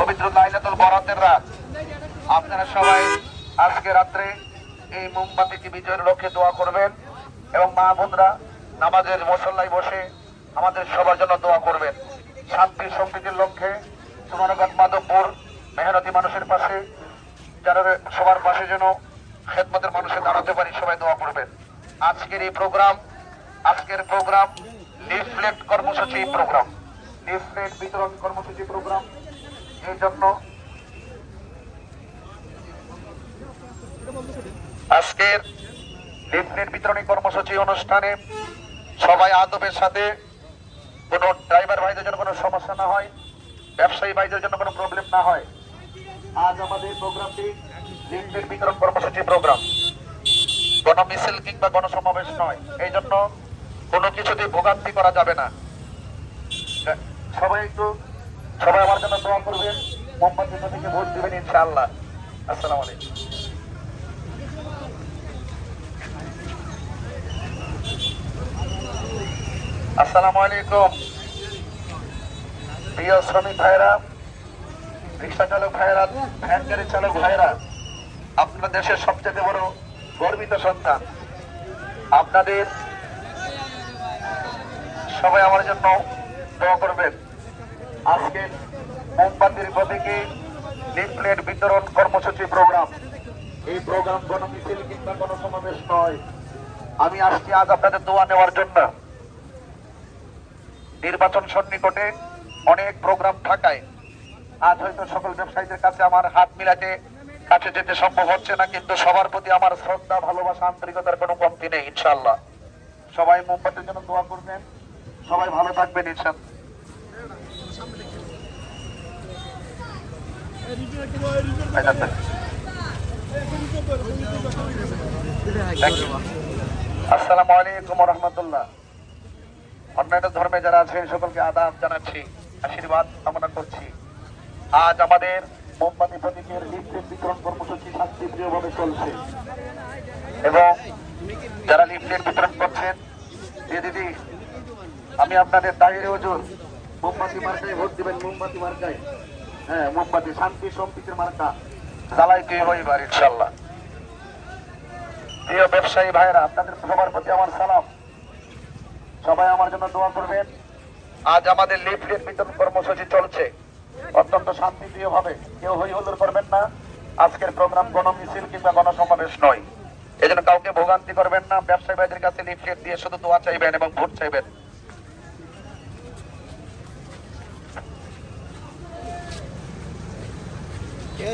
পবিত্র লাইলাতুল বরাতের রাত। আপনারা সবাই আজকে রাত্রে এই মোমবাতিটি বিজয়ের লক্ষ্যে দোয়া করবেন এবং মা বোনরা নামাজের মশল্লায় বসে আমাদের সবার জন্য দোয়া করবেন। শান্তি সম্প্রীতির লক্ষ্যে সোনারঘাট মাধবপুর মেহনতি মানুষের পাশে, যারা সবার পাশে যেন খেদমতের মানুষে দাঁড়াতে পারি, সবাই দোয়া করবেন। আজকের এই প্রোগ্রাম, আজকের প্রোগ্রাম, লিফলেট কর্মসূচি প্রোগ্রাম। লিফলেট বিতরণ কর্মসূচি প্রোগ্রাম। এই জন্য আজকের লিফলেট বিতরণী কর্মসূচি অনুষ্ঠানে সবাই আদবের সাথে কোনো ড্রাইভার ভাইদের জন্য কোনো সমস্যা না হয়, ব্যবসায়ী ভাইদের জন্য কোনো প্রবলেম না হয়। আজ আমাদের প্রোগ্রামটি লিফলেট বিতরণ কর্মসূচি প্রোগ্রাম কোনো মিছিল কিংবা গণসমাবেশ নয়। এই জন্য কোনো কিছুতে ভোগান্তি করা যাবে না। সবাই একটু সবাই আমার জন্য দোয়া করবেন। মোহাম্মদ থেকে ভোট দিবেন ইনশাআল্লাহ। আসসালামু আলাইকুম। আসসালামু আলাইকুম। প্রিয় শ্রমিক ভাইরা রিক্সা চালক ভাইরা ভ্যান গাড়ি চালক ভাইরা আপনার দেশের সবচেয়ে বড় গর্বিত সন্তান। আপনাদের সবাই আমার জন্য দোয়া করবেন। আজকে মোমবাতির প্রতীকে লিফলেট বিতরণ কর্মসূচি প্রোগ্রাম। এই প্রোগ্রাম কোনো মিছিল কিংবা কোনো সমাবেশ নয়। আমি আসছি আজ আপনাদের দোয়া নেওয়ার জন্য। নির্বাচন সন্নিকটে অনেক প্রোগ্রাম থাকায় আজ হয়তো সকল ব্যবসায়ীদের কাছে আমার হাত মিলাতে কাছে যেতে সম্ভব হচ্ছে না, কিন্তু সবার প্রতি আমার শ্রদ্ধা, ভালোবাসা, আন্তরিকতার কোনো কমতি নেই ইনশাল্লাহ সবাই মোমবাতির জন্য দোয়া করবেন। সবাই ভালো থাকবেন ইনশাল্লাহ আসসালামু আলাইকুম রহমতুল্লাহ। অন্যান্য ধর্মে যারা আছেন, সকলকে আদাব জানাচ্ছি, আশীর্বাদ কামনা করছি। আজ আমাদের মোমবাতি প্রতীকের লিফলেট বিতরণ কর্মসূচি শান্তিপ্রিয়ভাবে চলছে। এবং যারা লিফলেট বিতরণ করছেন দিদি, আমি আপনাদের তাহিরে ওজন মোমবাতি মার্কায় ভোট দিবেন, মোমবাতি মার্কায়। হ্যাঁ মোমবাতি, শান্তি, সম্প্রীতির মার্কা। জ্বালাইতে রবিবার ইনশাল্লাহ প্রিয় ব্যবসায়ী ভাইরা আপনাদের সবার প্রতি আমার সালাম। সবাই আমার জন্য দোয়া করবেন। আজ আমাদের লিফলেট বিতরণ কর্মসূচি চলছে। অত্যন্ত শান্তিপ্রিয় ভাবে কেউ হই হুল্লোড় করবেন না। আজকের প্রোগ্রাম কোনো মিছিল কিংবা গণসমাবেশ নয়। এই জন্য কাউকে ভোগান্তি করবেন না। ব্যবসায়ী ভাইদের কাছে লিফলেট দিয়ে শুধু দোয়া চাইবেন এবং ভোট চাইবেন।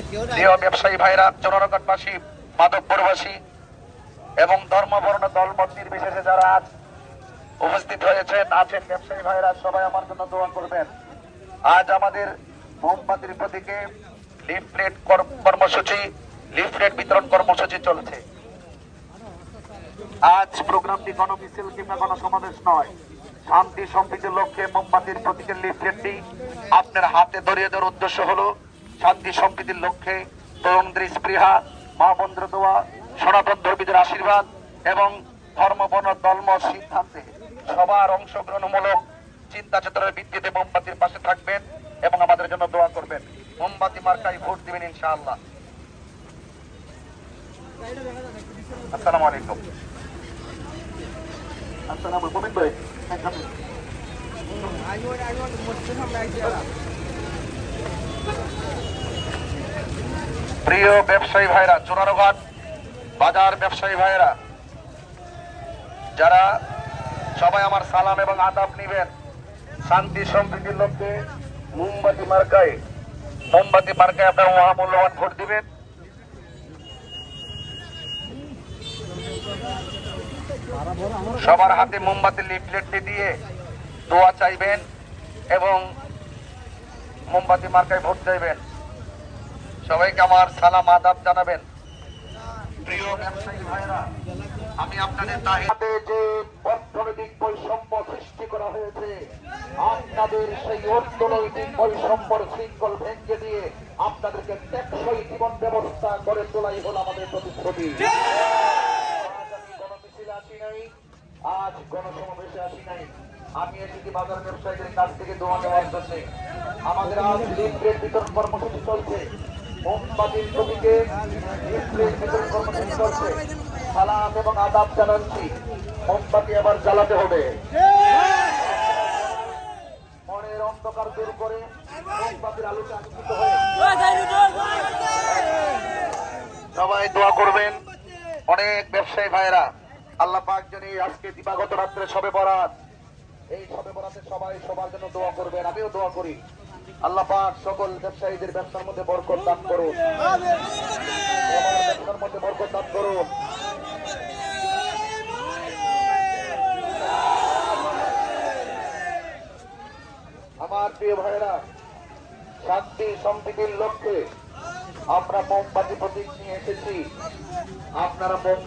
প্রিয় ব্যবসায়ী ভাইরা চোরারঘাটবাসী মাধবপুরবাসী এবং ধর্ম বর্ণ দল মত নির্বিশেষে যারা আজ উপস্থিত হয়েছেন, আছেন ব্যবসায়ী ভাইরা, সবাই আমার জন্য দোয়া করবেন। আজ আমাদের মোমবাতির প্রতীকে লিফলেট কর- কর্মসূচি, লিফলেট বিতরণ কর্মসূচি চলছে। আজ প্রোগ্রামটি গণমিছিল কিংবা গণসমাবেশ নয়। শান্তি সম্প্রীতির লক্ষ্যে মোমবাতির প্রতীকের লিফলেটটি আপনার হাতে ধরিয়ে দেওয়ার উদ্দেশ্য হলো শান্তি সম্প্রীতির লক্ষ্যে তরুণদের স্পৃহা মা বন্ধ দোয়া সনাতন ধর্মীদের আশীর্বাদ এবং ধর্ম বর্ণ দলম সিদ্ধান্তে সবার অংশগ্রহণমূলক চিন্তা চেতনার ভিত্তিতে মোমবাতির পাশে থাকবেন এবং আমাদের জন্য দোয়া করবেন। মোমবাতি মার্কায় ভোট দিবেন ইনশাআল্লাহ। আসসালামু আলাইকুম। আসসালামু মোমিন ভাই প্রিয় ব্যবসায়ী ভাইরা চোরারঘাট বাজার ব্যবসায়ী ভাইরা, যারা সবাই আমার সালাম এবং আদাব নিবেন, শান্তি সম্প্রীতির লক্ষ্যে মোমবাতি মার্কায় মোমবাতি মার্কায় আপনার মহামূল্যবান ভোট দিবেন। সবার হাতে মোমবাতি লিফলেটটি দিয়ে দোয়া চাইবেন এবং মোমবাতি মার্কায় ভোট চাইবেন। সবাইকে আমার সালাম আদাব জানাবেন। প্রিয় ব্যবসায়ী ভাইরা আমি আপনাদের তাহিতে যে অর্থনৈতিক বৈষম্য সৃষ্টি করা হয়েছে আপনাদের সেই অর্থনৈতিক বৈষম্যর শৃঙ্খল ভেঙে দিয়ে আপনাদেরকে টেকসই জীবন ব্যবস্থা করে তোলাই হল আমাদের প্রতিশ্রুতি। আসি নাই আজ গণসমাবেশে আসি নাই। আমি এসেছি বাজার ব্যবসায়ীদের কাছ থেকে দোয়া নেওয়ার জন্য। আমাদের আজ লিফলেট বিতরণ কর্মসূচি চলছে। মোমবাতির চলছে সালাম এবং আদাব জানাচ্ছি। মোমবাতি আবার জ্বালাতে হবে। মনের অন্ধকার দূর করে মোমবাতির আলোতে আলোকিত হয়ে সবাই দোয়া করবেন। অনেক ব্যবসায়ী ভাইরা আল্লাহ পাক জানি আজকে দিবাগত রাত্রে সবে বরাত। এই সবে বরাতে সবাই সবার জন্য দোয়া করবেন। আমিও দোয়া করি। আল্লাহ পাক সকল ব্যবসায়ীদের ব্যবসার মধ্যে বরকত দান করুন। ব্যবসার মধ্যে বরকত দান করুন। আমার প্রিয় ভাইরা শান্তি সম্প্রীতির লক্ষ্যে আমরা মোমবাতি প্রতীক নিয়ে এসেছি। আপনারা মোমবাতি